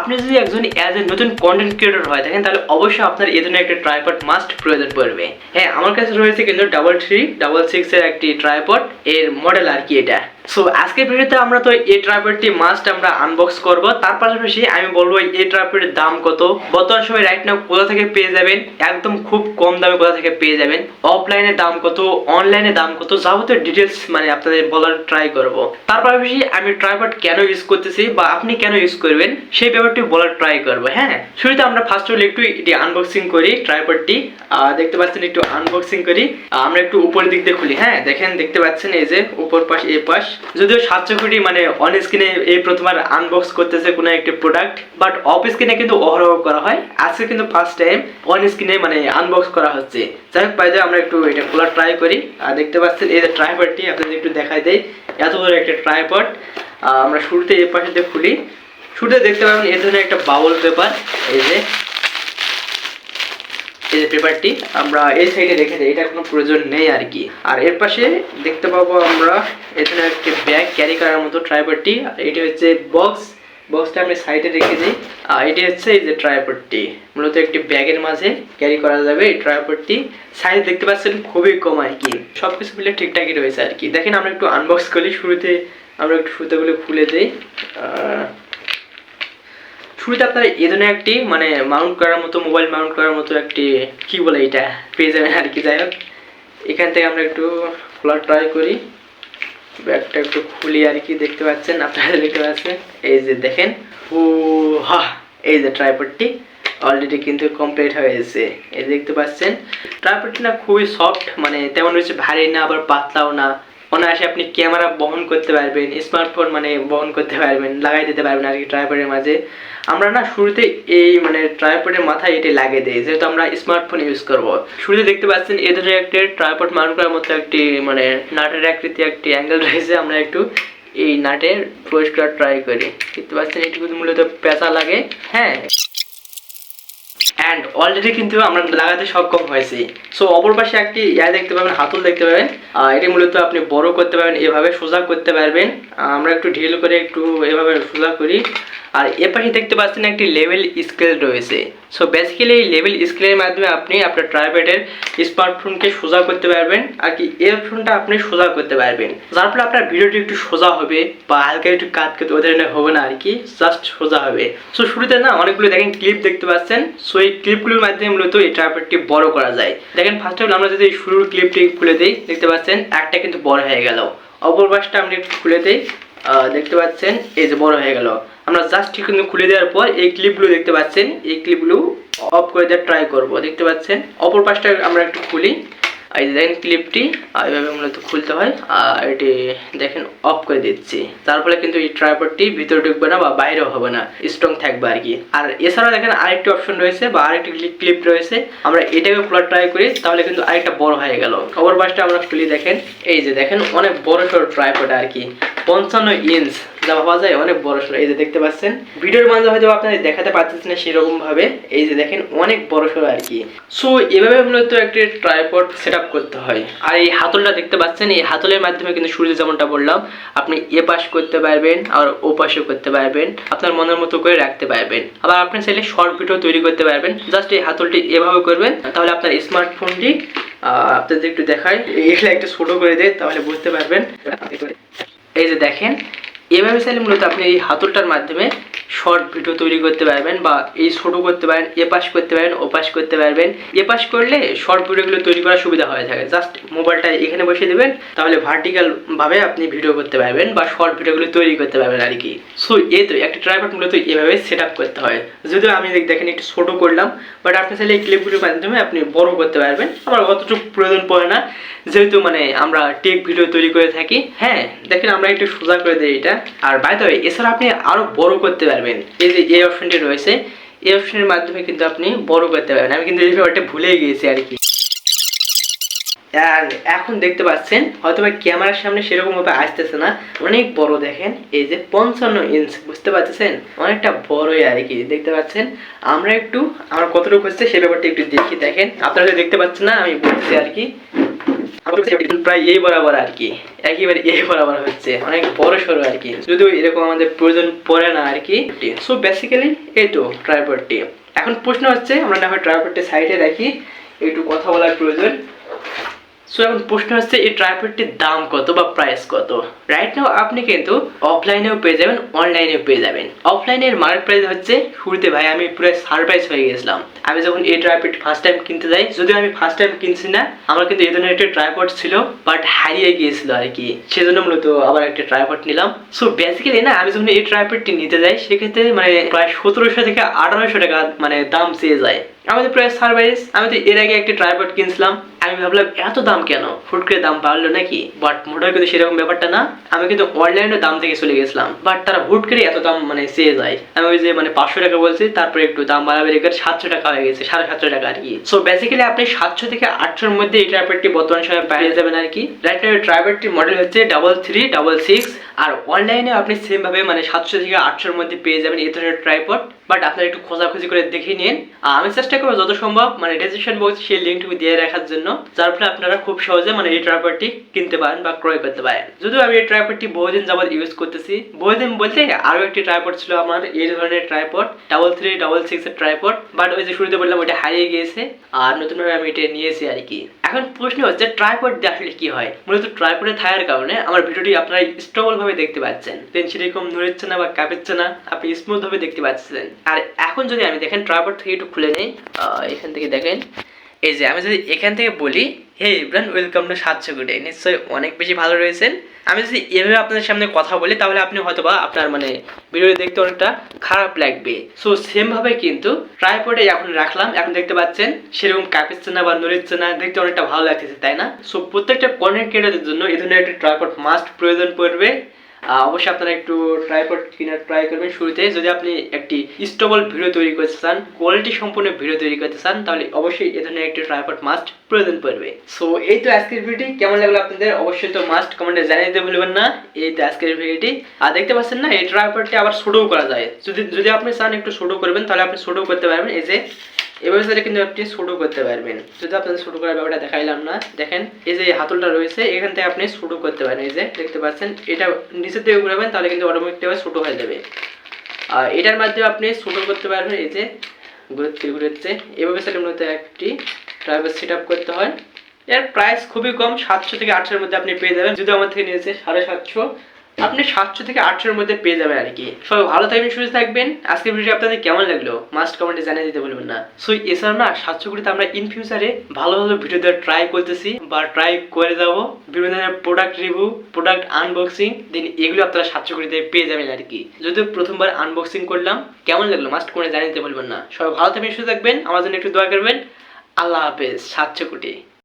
আপনি যদি একজন অ্যাজ এ নতুন কন্টেন্ট ক্রিয়েটর হয় থাকেন, তাহলে অবশ্যই আপনার এই ধরনের একটা ট্রাইপড মাস্ট প্রয়োজন পড়বে। হ্যাঁ আমার কাছে রয়েছে কিন্তু ডাবল থ্রি ডাবল সিক্স এর একটি ট্রাইপড এর মডেল আর কি এটা। সো আজকের ভিডিওতে আমরা তো এই ট্রাইপডটি মাস্ট আমরা আনবক্স করব। তার পাশাপাশি আমি বলব এই ট্রাইপডের দাম কত? বর্তমান সময় রাইট নাও কোথা থেকে পেয়ে যাবেন? একদম খুব কম দামে কোথা থেকে পেয়ে যাবেন? অফলাইনে দাম কত? অনলাইনে দাম কত? যাবতীয় ডিটেলস মানে আপনাদের বলার ট্রাই করব। তার পাশাপাশি আমি ট্রাইপড কেন ইউজ করতেছি বা আপনি কেন ইউজ করবেন, সেই ব্যাপারটি বলার ট্রাই করব হ্যাঁ? শুরুতে আমরা ফার্স্ট অফ একটু এটি আনবক্সিং করি ট্রাইপডটি দেখতে পাচ্ছেন একটু আনবক্সিং করি। আমরা একটু উপরের দিক দিয়ে খুলি হ্যাঁ? দেখেন, দেখতে পাচ্ছেন এই যে উপর পাশ, এ পাশ। যদিও সাতশো কোটি মানে অন স্ক্রিনে এই প্রথমবার আনবক্স করতেছে কোনো একটি প্রোডাক্ট বাট অফ স্ক্রিনে কিন্তু অহরহ করা হয়। আজকে কিন্তু ফার্স্ট টাইম অন স্ক্রিনে মানে আনবক্স করা হচ্ছে। যাই হোক বাইরে আমরা একটু এটা খোলা ট্রাই করি। আর দেখতে পাচ্ছেন, এই যে ট্রাইপডটি আপনাদের একটু দেখাই দেয় এত বড় একটা ট্রাইপড আমরা শুরুতে এই পাশে খুলি। শুরুতে দেখতে পাবেন এই ধরনের একটা বাউল পেপার এই যে। এই যে পেপারটি আমরা এই সাইডে রেখে দিই, এটা কোনো প্রয়োজন নেই আর কি। আর এর পাশে দেখতে পাবো আমরা, এখানে একটি ব্যাগ ক্যারি করার মতো ট্রাইপডটি আর এটি হচ্ছে বক্স বক্সটা আমি সাইডে রেখে দিই। আর এটি হচ্ছে এই যে ট্রাইপডটি মূলত একটি ব্যাগের মাঝে ক্যারি করা যাবে এই ট্রাইপডটি সাইজ দেখতে পাচ্ছেন খুবই কম আর কি। সব কিছু মিলে ঠিকঠাকই রয়েছে আর কি। দেখেন আমরা একটু আনবক্স করি, শুরুতে আমরা একটু সুতোগুলো খুলে দিই। শুরুতে আপনারা এই ধরনের একটি মানে মাউন্ট করার মতো, মোবাইল মাউন্ট করার মতো একটি, কি বলে এটা, পেয়ে যাবেন আর কি, যাই হোক। এখান থেকে আমরা একটু খোলা ট্রাই করি। ব্যাগটা একটু খুলি আর কি, দেখতে পাচ্ছেন, আপনারা দেখতে পাচ্ছেন। এই যে দেখেন, ও হা, এই যে ট্রাইপডটি অলরেডি কিন্তু কমপ্লিট হয়ে গেছে। এই দেখতে পাচ্ছেন ট্রাইপডটি না খুবই সফট মানে তেমন হচ্ছে ভারী না, আবার পাতলাও না। অনায়াসে আপনি ক্যামেরা বহন করতে পারবেন, স্মার্টফোন মানে বহন করতে পারবেন, লাগাই দিতে পারবেন আর কি ট্রাইপডের মাঝে। আমরা না শুরুতে এই মানে ট্রাইপডের মাথায় এটি লাগিয়ে দিই, যেহেতু আমরা স্মার্টফোন ইউজ করব। শুরুতে দেখতে পাচ্ছেন এ ধরনের একটি ট্রাইপড মাউন্ট করার মতো একটি মানে নাটের আকৃতি, একটি অ্যাঙ্গেল রয়েছে। আমরা একটু এই নাটের পরিষ্কার ট্রাই করি। দেখতে পাচ্ছেন এটুকু মূলত পেঁচা লাগে। হ্যাঁ। অ্যান্ড অলরেডি কিন্তু আমরা লাগাতে সক্ষম হয়েছি। সো অপর পাশে একটি ইয়া দেখতে পাবেন, হাতুল দেখতে পাবেন। এটি মূলত আপনি বড় করতে পারবেন, এভাবে সোজা করতে পারবেন। আমরা একটু ঢিল করে একটু এভাবে সোজা করি। আর এ পাশে দেখতে পাচ্ছেন একটি লেভেল স্কেল রয়েছে। সো বেসিক্যালি এই লেভেল স্কেলের মাধ্যমে আপনি আপনার ট্রাইপ্যাডের স্মার্টফোনকে সোজা করতে পারবেন আর কি এর ফোনটা আপনি সোজা করতে পারবেন। যার ফলে আপনার ভিডিওটি একটু সোজা হবে বা হালকা একটু কাজ করতে ওদের হবে না আর কি জাস্ট সোজা হবে। সো শুরুতে না অনেকগুলো দেখেন ক্লিপ দেখতে পাচ্ছেন। সো এই ক্লিপগুলোর মাধ্যমে মূলত এই ট্রাইপ্যাডটি বড় করা যায়। দেখেন ফার্স্ট অফ আমরা যদি এই শুরুর ক্লিপটি খুলে দিই, দেখতে পাচ্ছেন একটা কিন্তু বড় হয়ে গেল। অপর পাশটা আমরা একটু খুলে দিই দেখতে পাচ্ছেন এই যে বড় হয়ে গেল। আমরা জাস্ট কিন্তু খুলে দেওয়ার পর এই ক্লিপগুলো দেখতে পাচ্ছেন। এই ক্লিপগুলো অফ করে দেওয়ার ট্রাই করব। দেখতে পাচ্ছেন? অপর পাশটা আমরা একটু খুলি। এই দেখেন ক্লিপটি এইভাবে মূলত খুলতে হয়। আর এটি দেখেন অফ করে দিচ্ছি। তার ফলে কিন্তু এই ট্রাইপডটি ভিতরে ঢুকবে না বা বাইরেও হবে না। স্ট্রং থাকবে আর কি। আর এছাড়াও দেখেন আরেকটি অপশন রয়েছে বা আরেকটি ক্লিপ রয়েছে। আমরা এটাকে খোলার ট্রাই করি, তাহলে কিন্তু আরেকটা বড় হয়ে গেল। অপর পাশটা আমরা খুলি দেখেন। এই যে দেখেন, অনেক বড় সড়ো ট্রাইপড আর কি। পঞ্চান্ন ইঞ্চ যা ভাবা যায়, অনেক বড় সড়ো। এই যে দেখতে পাচ্ছেন, ভিডিওর মাঝে হয়তো আপনাদের দেখাতে পারতেছেন না সেরকম ভাবে এই যে দেখেন, অনেক বড় সড়ো আর কি। সো, এভাবে মূলত একটি ট্রাইপড সেট করতে হয়। আর এই হাতলটা দেখতে পাচ্ছেন, এই হাতলের মাধ্যমে কিন্তু শুরুতে যেমনটা বললাম, আপনি এ পাশ করতে পারবেন আর ও পাশেও করতে পারবেন। আপনার মনের মতো করে রাখতে পারবেন। আবার আপনি চাইলে শর্ট ভিডিও তৈরি করতে পারবেন। জাস্ট এই হাতলটি এভাবে করবেন, তাহলে আপনার স্মার্টফোনটি আপনাদের একটু দেখায় এগুলো একটু ছোট করে দেয় তাহলে বুঝতে পারবেন। এই যে দেখেন এভাবে চাইলে মূলত আপনি এই হাতলটার মাধ্যমে শর্ট ভিডিও তৈরি করতে পারবেন বা এই ছোট করতে পারেন এ পাশ করতে পারেন ও পাশ করতে পারবেন। এ পাশ করলে শর্ট ভিডিওগুলো তৈরি করার সুবিধা হয়ে থাকে। জাস্ট মোবাইলটা এখানে বসিয়ে দেবেন, তাহলে ভার্টিক্যাল ভাবে আপনি ভিডিও করতে পারবেন বা শর্ট ভিডিওগুলো তৈরি করতে পারবেন আর কি। সো এই তো, একটা ট্রাইপড মূলত এভাবে সেট করতে হয়। যদিও আমি দেখ- দেখেন একটু ছোট করলাম বাট আপনি চাইলে এই ক্লিপগুলোর মাধ্যমে আপনি বড় করতে পারবেন। আমার অতটুকু প্রয়োজন পড়ে না। যেহেতু মানে আমরা টেক ভিডিও তৈরি করে থাকি হ্যাঁ দেখেন আমরা একটু সোজা করে দিই এটা। আর বাই দ্য এছাড়া আপনি আরও বড় করতে পারবেন। এই যে এই অপশনটি রয়েছে, এই অপশনের মাধ্যমে কিন্তু আপনি বড় করতে পারবেন। আমি কিন্তু এই ব্যাপারটা ভুলেই গিয়েছি আর কি। আর এখন দেখতে পাচ্ছেন হয়তো বা ক্যামেরার সামনে সেরকম ভাবে আসতেছে না। অনেক বড় দেখেন, এই যে পঞ্চান্ন ইঞ্চ বুঝতে পারতেছেন? অনেকটা বড়ই আর কি, দেখতে পাচ্ছেন? আমরা একটু, আমার কতটুকু হচ্ছে সে ব্যাপারটা একটু দেখি, দেখেন। আপনারা দেখতে পাচ্ছেন না, আমি বলছি আর কি। প্রায় এই বরাবর আর কি। একেবারে এই বরাবর হচ্ছে। অনেক বড় সড়ো আর কি। যদিও এরকম আমাদের প্রয়োজন পড়ে না আর কি। সো বেসিক্যালি এই তো ট্রাইপডটি এখন প্রশ্ন হচ্ছে, আমরা না হয় ট্রাইপডটি সাইডে রাখি, একটু কথা বলার প্রয়োজন। সো এখন প্রশ্ন হচ্ছে, এই ট্রাইপডটির দাম কত বা প্রাইস কত? রাইট নাও আপনি কিন্তু অফলাইনেও পেয়ে যাবেন অনলাইনেও পেয়ে যাবেন। অফলাইনের মার্কেট প্রাইস হচ্ছে, শুরুতে ভাই আমি পুরো সারপ্রাইজ হয়ে গেছিলাম। আমি যখন এই ট্রাইপড ফার্স্ট টাইম কিনতে যাই, যদিও আমি ফার্স্ট টাইম কিনছি না, আমার কিন্তু এই ধরনের একটা ট্রাইপড ছিল বাট হারিয়ে গিয়েছিল আর কি। সেজন্য মূলত আবার একটা ট্রাইপড নিলাম। সো বেসিক্যালি না, আমি যখন এই ট্রাইপডটি নিতে যাই, সেক্ষেত্রে মানে প্রায় সতেরোশো থেকে আঠারোশো টাকা মানে দাম চেয়ে যায়। আমাদের প্রায় সারপ্রাইজ আমি তো এর আগে একটা ট্রাইপড কিনছিলাম। আমি ভাবলাম, এত দাম কেন? ফুট করে দাম বাড়লো নাকি? বাট মোটামুটি কিন্তু সেরকম ব্যাপারটা না। আমি কিন্তু অনলাইনে দাম থেকে চলে গেছিলাম। বাট তারা হুট করে এত দাম মানে চেয়ে যায়। আমি ওই যে মানে পাঁচশো টাকা বলছি, তারপরে একটু দাম বাড়াবে করে সাতশো টাকা হয়ে গেছে, সাড়ে সাতশো টাকা আর কি। সো বেসিক্যালি আপনি সাতশো থেকে আটশোর মধ্যে এই ট্রাইপডটি বর্তমান সময় পেয়ে যাবেন আর কি। রাইট নাও ট্রাইপডটির মডেল হচ্ছে ডাবল থ্রি ডাবল সিক্স আর অনলাইনে আপনি সেম ভাবে মানে সাতশো থেকে আটশোর মধ্যে পেয়ে যাবেন এই ধরনের ট্রাইপড বাট আপনারা একটু খোঁজাখুঁজি করে দেখে নিন। আর আমি চেষ্টা করব যত সম্ভব মানে ডিসক্রিপশন বক্সে সেই লিঙ্কটুকু দিয়ে রাখার জন্য, যার ফলে আপনারা খুব সহজে মানে এই ট্রাইপডটি কিনতে পারেন বা ক্রয় করতে পারেন। যদিও আমি এই ট্রাইপডটি বহুদিন যাবত ইউজ করতেছি। বহুদিন বলতে আরও একটি ট্রাইপড ছিল আমার, এই ধরনের tripod double three double six এর ট্রাইপড বাট ওই যে শুরুতে বললাম, ওইটা হারিয়ে গিয়েছে। আর নতুনভাবে আমি এটা নিয়েছি আর কি। এখন প্রশ্ন হচ্ছে ট্রাইপড দিয়ে আসলে কি হয়? মূলত ট্রাইপডে থাকার কারণে আমার ভিডিওটি আপনারা স্ট্রবল ভাবে দেখতে পাচ্ছেন। দেন সেরকম নড়েচ্ছে না বা কাঁপেচ্ছে না, আপনি স্মুথ ভাবে দেখতে পাচ্ছেন। আর এখন যদি আমি দেখেন ট্রাইপড থেকে একটু খুলে নেই এখান থেকে দেখেন। এই যে, আমি যদি এখান থেকে বলি, হে ইব্রান ওয়েলকাম টু সাতশো গুডে নিশ্চয়ই অনেক বেশি ভালো রয়েছেন। আমি যদি এভাবে আপনাদের সামনে কথা বলি, তাহলে আপনি হয়তো বা আপনার মানে ভিডিও দেখতে অনেকটা খারাপ লাগবে। সো সেমভাবে কিন্তু ট্রাইপডে এখন রাখলাম। এখন দেখতে পাচ্ছেন, সেরকম কাঁপিচ্ছে না বা নড়িচ্ছে না দেখতে অনেকটা ভালো লাগতেছে, তাই না? সো প্রত্যেকটা কন্টেন্ট ক্রিয়েটারদের জন্য এই ধরনের একটা ট্রাইপড মাস্ট প্রয়োজন পড়বে। অবশ্যই আপনারা একটু ট্রাইপড কেনার ট্রাই করবেন। শুরুতে যদি আপনি একটি স্টেবল ভিডিও তৈরি করতে চান কোয়ালিটি সম্পূর্ণ ভিডিও তৈরি করতে চান, তাহলে অবশ্যই এ ধরনের একটি ট্রাইপড মাস্ট প্রয়োজন পড়বে। সো এই তো আজকের ভিডিওটি কেমন লাগল আপনাদের? অবশ্যই তো মাস্ট কমেন্টে জানিয়ে দিতে ভুলবেন না। এই তো আজকের ভিডিওটি আর দেখতে পাচ্ছেন না, এই ট্রাইপডটি আবার ছোটও করা যায়। যদি যদি আপনি চান একটু ছোট করবেন, তাহলে আপনি ছোটও করতে পারবেন। এই যে এভাবে সাথে কিন্তু আপনি শুরু করতে পারবেন। যদি আপনাদের শুরু করার ব্যাপারটা দেখাইলাম না, দেখেন এই যে হাতলটা রয়েছে, এখান থেকে আপনি শুরু করতে পারেন, এই যে দেখতে পাচ্ছেন, এটা নিচের দিকে ঘুরাবেন, তাহলে কিন্তু অটোমেটিকভাবে ছোটো হয়ে যাবে। আর এটার মাধ্যমে আপনি ছোটো করতে পারবেন, এই যে ঘুরতে ঘুরতে, এভাবে সেটার মধ্যে একটি ট্রাইভার সেট করতে হয়। এর প্রাইস খুবই কম, সাতশো থেকে আটশোর মধ্যে আপনি পেয়ে যাবেন যদি আমার থেকে নিয়েছে সাড়ে সাতশো। আপনি সাতশো থেকে আটশোর মধ্যে পেয়ে যাবেন আর কি। সবাই ভালো থাকবেন, সুস্থ থাকবেন। আজকের ভিডিও আপনাদের কেমন লাগল? মাস্ট কমেন্টে জানিয়ে দিতে বলবেন না। সো এছাড়া না সাতশো কুড়িতে আমরা ইন ফিউচারে ভালো ভালো ভিডিও দেওয়ার ট্রাই করতেছি বা ট্রাই করে যাব। বিভিন্ন ধরনের product review product unboxing then এগুলো আপনারা সাতশো কুড়িতে পেয়ে যাবেন আর কি। যদিও প্রথমবার আনবক্সিং করলাম, কেমন লাগল মাস্ট করে জানিয়ে দিতে বলবেন না। সবাই ভালো থাকবেন, সুস্থ থাকবেন। আমার জন্য একটু দোয়া করবেন। আল্লাহ হাফেজ, সাতশো কোটি।